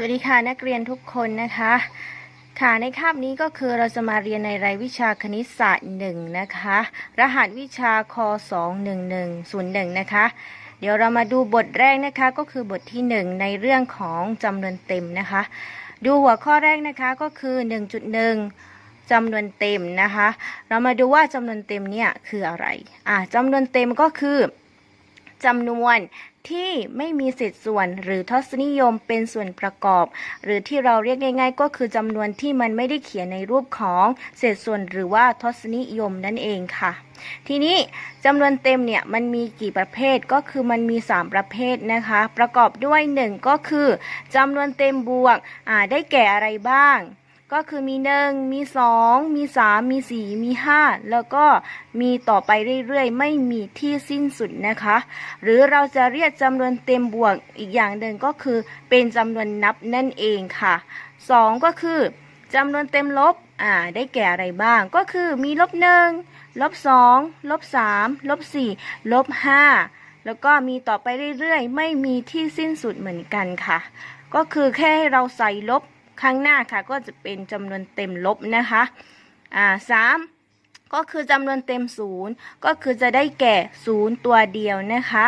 สวัสดีค่ะนักเรียนทุกคนนะคะ ค่ะในคาบนี้ก็คือเราจะมาเรียนในรายวิชาคณิตศาสตร์หนึ่งนะคะ รหัสวิชาค21101นะคะ เดี๋ยวเรามาดูบทแรกนะคะก็คือบทที่ 1 ในเรื่องของจำนวนเต็มนะคะ ดูหัวข้อแรกนะคะก็คือ 1.1จำนวนเต็มนะคะ เรามาดูว่าจำนวนเต็มเนี่ยคืออะไรอ่าจำนวนเต็มก็คือ จำนวนที่ไม่มีเศษส่วนหรือทศนิยมเป็นส่วนประกอบ หรือที่เราเรียกง่าย ๆ ก็คือจำนวนที่มันไม่ได้เขียนในรูปของเศษส่วนหรือว่าทศนิยมนั่นเองค่ะ ทีนี้จำนวนเต็มเนี่ยมันมีกี่ประเภทก็คือมันมี 3 ประเภทนะคะ ประกอบด้วย 1 ก็คือจำนวนเต็มบวกอ่าได้แก่อะไรบ้าง ก็คือมี1มี2มี3มี4มี5แล้วก็มีต่อไปเรื่อยๆ ไม่มีที่สิ้นสุดนะคะ หรือเราจะเรียกจำนวนเต็มบวกอีกอย่างหนึ่งก็คือเป็นจำนวนนับนั่นเองค่ะ2ก็คือจำนวนเต็มลบอ่าได้แก่อะไรบ้างก็คือมีลบหนึ่งลบสองลบสามลบสี่ลบห้าแล้วก็มีต่อไปเรื่อยๆ ไม่มีที่สิ้นสุดเหมือนกันค่ะ ก็คือแค่ให้เราใส่ลบ ข้างหน้าค่ะ ก็จะเป็นจำนวนเต็มลบนะคะอ่าสามก็คือจำนวนเต็มศูนย์ก็คือจะได้แก่ศูนย์ตัวเดียวนะคะ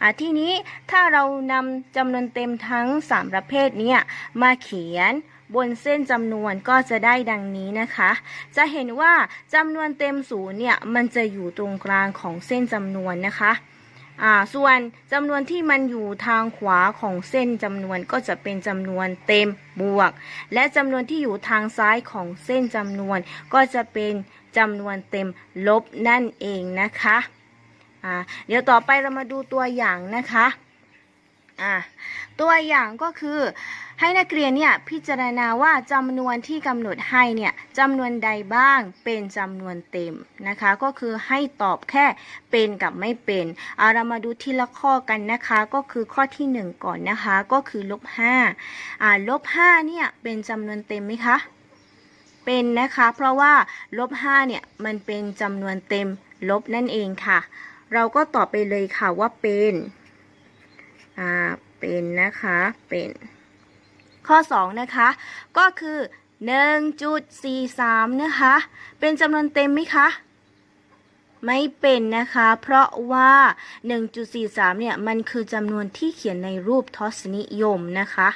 อ่าทีนี้ถ้าเรานำจำนวนเต็มทั้ง 3 ประเภทนี้มาเขียนบนเส้นจำนวนก็จะได้ดังนี้นะคะ จะเห็นว่าจำนวนเต็มศูนย์เนี่ยมันจะอยู่ตรงกลางของเส้นจำนวนนะคะ อ่าส่วนจำนวนที่มันอยู่ทางขวาของเส้นจำนวนก็จะเป็นจำนวนเต็มบวก และจำนวนที่อยู่ทางซ้ายของเส้นจำนวน ก็จะเป็นจำนวนเต็มลบนั่นเองนะคะอ่าเดี๋ยวต่อไปเรามาดูตัวอย่างนะคะอ่าตัวอย่างก็คือ ให้นักเรียนเนี่ยพิจารณาว่าจำนวนที่กำหนดให้เนี่ยจำนวนใดบ้างเป็นจำนวนเต็มนะคะ ก็คือให้ตอบแค่เป็นกับไม่เป็นเอาเรามาดูทีละข้อกันนะคะก็คือข้อที่หนึ่งก่อนนะคะก็คือลบห้าอ่าลบห้าเนี่ยเป็นจำนวนเต็มไหมคะเป็นนะคะ เพราะว่าลบ5เนี่ยมันเป็นจำนวนเต็มลบนั่นเองค่ะ เราก็ตอบไปเลยค่ะว่าเป็น อ่า เป็นนะคะ เป็น ข้อ 2 นะคะ ก็คือ 1.43 นะคะ เป็นจำนวนเต็มไหมคะไม่เป็นนะคะ เพราะว่า 1.43 เนี่ย มันคือจำนวนที่เขียนในรูปทศนิยมนะคะ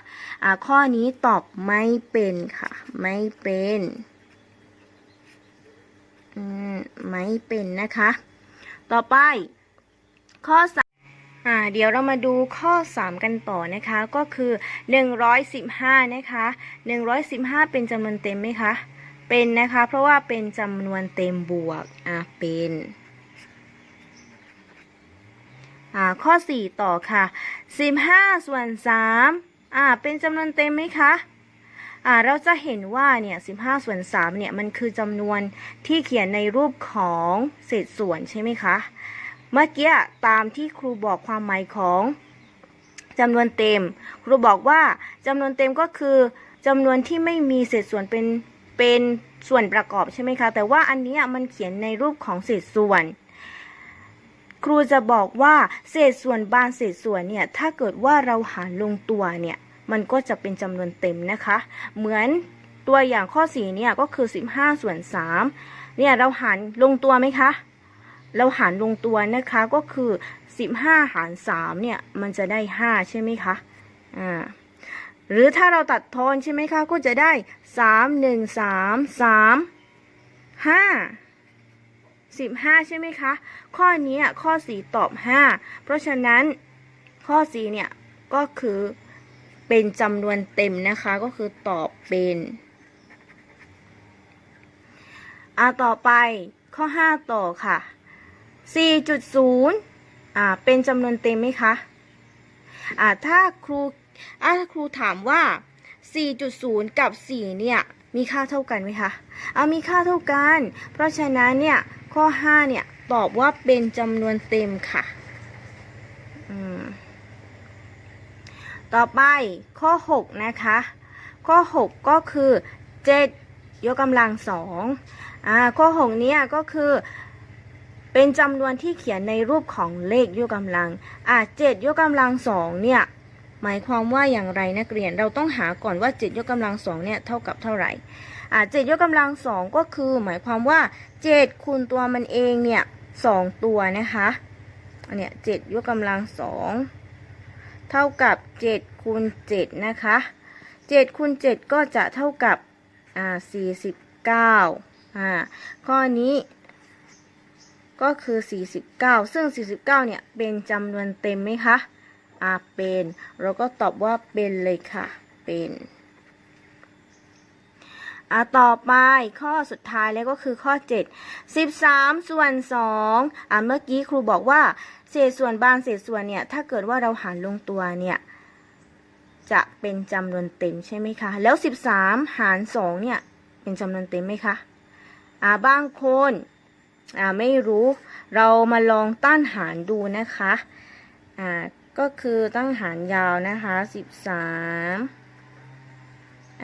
อ่าข้อนี้ตอบไม่เป็นค่ะ ไม่เป็นอืมไม่เป็นนะคะ ต่อไป ข้อสาม อ่าเดี๋ยวเรามาดูข้อ 3 กันต่อนะคะก็คือ 115 นะคะ 115 เป็นจำนวนเต็มไหมคะ เป็นนะคะ เพราะว่าเป็นจำนวนเต็มบวกอ่าเป็นอ่าข้อ 4 ต่อค่ะ 15 ส่วน3อ่าเป็นจำนวนเต็มไหมคะอ่าเราจะเห็นว่าเนี่ย15 ส่วน3เนี่ยมันคือจำนวนที่เขียนในรูปของเศษส่วนใช่ไหมคะ เมื่อกี้ตามที่ครูบอกความหมายของจำนวนเต็ม ครูบอกว่าจำนวนเต็มก็คือจำนวนที่ไม่มีเศษส่วนเป็นเป็นส่วนประกอบใช่ไหมคะ แต่ว่าอันนี้มันเขียนในรูปของเศษส่วน ครูจะบอกว่าเศษส่วนบางเศษส่วนเนี่ยถ้าเกิดว่าเราหารลงตัวเนี่ยมันก็จะเป็นจำนวนเต็มนะคะ เหมือนตัวอย่างข้อ4เนี่ยก็คือ 15 ส่วน3เนี่ยเราหารลงตัวไหมคะ เราหารลงตัวนะคะก็คือ 15 หาร 3 เนี่ย มันจะได้ 5 ใช่ไหมคะอ่าหรือถ้าเราตัดทอนใช่ไหมคะ ก็จะได้ 3 1 3 3 5 15 ใช่ไหมคะ ข้อนี้ข้อ 4 ตอบ 5 เพราะฉะนั้นข้อ 4 เนี่ย ก็คือเป็นจำนวนเต็มนะคะ ก็คือตอบเป็นอ่าต่อไปข้อ 5 ต่อค่ะ 4.0อ่าเป็นจำนวนเต็มไหมคะอ่าถ้าครูอ่าถ้าครูถามว่า 4.0 กับ 4 เนี่ย มีค่าเท่ากันไหมคะอ่ามีค่าเท่ากัน เพราะฉะนั้นเนี่ย ข้อ 5 เนี่ย ตอบว่าเป็นจำนวนเต็มค่ะอืมต่อไปข้อ 6 นะคะ ข้อ 6 ก็คือ 7 ยกกำลังสองอ่าข้อ 6 เนี่ยก็คือ เป็นจำนวนที่เขียนในรูปของเลขยกกำลัง อะเจ็ดยกกำลังสองเนี่ย หมายความว่าอย่างไรนักเรียน เราต้องหาก่อนว่า7ยกกำลังสองเนี่ยเท่ากับเท่าไหร่ อ่าเจ็ดยกกำลังสองก็คือ หมายความว่า7คูณตัวมันเองเนี่ยสองตัวนะคะอันเนี้ยเจ็ดยกกำลังสองเท่ากับ7คูณ7นะคะ7คูณ7ก็จะเท่ากับอ่า49อ่าข้อนี้ ก็คือ 49 ซึ่ง 49 เนี่ย เป็นจำนวนเต็มไหมคะ อ่า เป็น เราก็ตอบว่าเป็นเลยค่ะ เป็น อ่า ต่อไปข้อสุดท้ายแล้วก็คือข้อ 7 13 ส่วน 2 อ่า เมื่อกี้ครูบอกว่า เศษส่วนบางเศษส่วนเนี่ย ถ้าเกิดว่าเราหารลงตัวเนี่ย จะเป็นจำนวนเต็มใช่ไหมคะ แล้ว 13 หาร 2 เนี่ย เป็นจำนวนเต็มไหมคะ อ่า บางคน อ่าไม่รู้เรามาลองตั้นหารดูนะคะอ่าก็คือตั้งหารยาวนะคะสิบสาม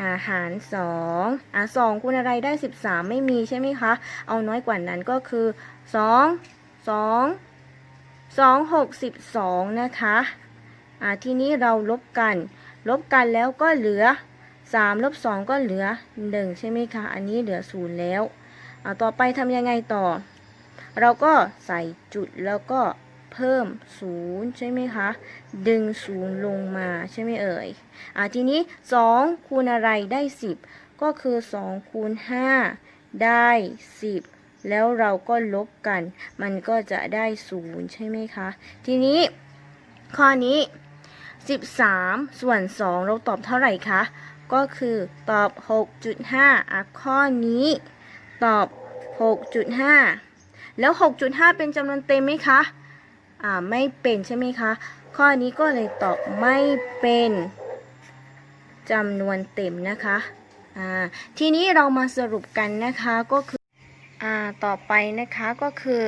อาหารสองอ่าสองคูณอะไรได้สิบสามไม่มีใช่ไหมคะ เอาน้อยกว่านั้นก็คือสองสองสองหกสิบสองนะคะอ่าทีนี้เราลบกัน ลบกันแล้วก็เหลือสามลบสองก็เหลือหนึ่งใช่ไหมคะ อันนี้เหลือศูนย์แล้วเอาต่อไปทำยังไงต่อ เราก็ใส่จุดแล้วก็เพิ่มศูนย์ใช่ไหมคะ ดึงศูนย์ลงมาใช่ไหมเอ่ย อะทีนี้ 2 คูณอะไรได้ 10 ก็คือ 2 คูณ 5 ได้ 10 แล้วเราก็ลบกัน มันก็จะได้ศูนย์ใช่ไหมคะ ทีนี้ ข้อนี้ 13 ส่วน 2 เราตอบเท่าไหร่คะ ก็คือตอบ 6.5อะข้อนี้ ตอบ 6.5 แล้ว 6.5 เป็นจำนวนเต็มไหมคะ อ่า ไม่เป็นใช่ไหมคะ ข้อนี้ก็เลยตอบไม่เป็นจำนวนเต็มนะคะ อ่า ทีนี้เรามาสรุปกันนะคะก็คือ อ่า ต่อไปนะคะก็คือ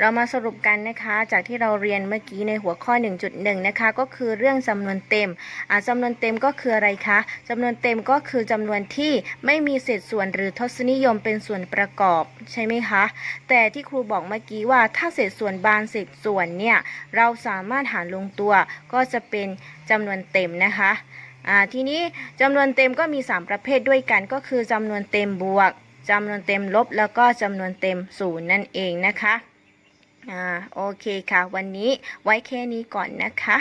เรามาสรุปกันนะคะ จากที่เราเรียนเมื่อกี้ในหัวข้อ 1.1 นะคะ ก็คือเรื่องจำนวนเต็มอ่าจำนวนเต็มก็คืออะไรคะจำนวนเต็มก็คือจำนวนที่ไม่มีเศษส่วนหรือทศนิยมเป็นส่วนประกอบใช่ไหมคะ แต่ที่ครูบอกเมื่อกี้ว่าถ้าเศษส่วนบางเศษส่วนเนี่ยเราสามารถหารลงตัว ก็จะเป็นจำนวนเต็มนะคะทีนี้จำนวนเต็มก็มี 3 ประเภทด้วยกันก็คือจำนวนเต็มบวกจำนวนเต็มลบแล้วก็จำนวนเต็มศูนย์นั่นเองนะคะ อ่าโอเคค่ะ วันนี้ไว้แค่นี้ก่อนนะคะ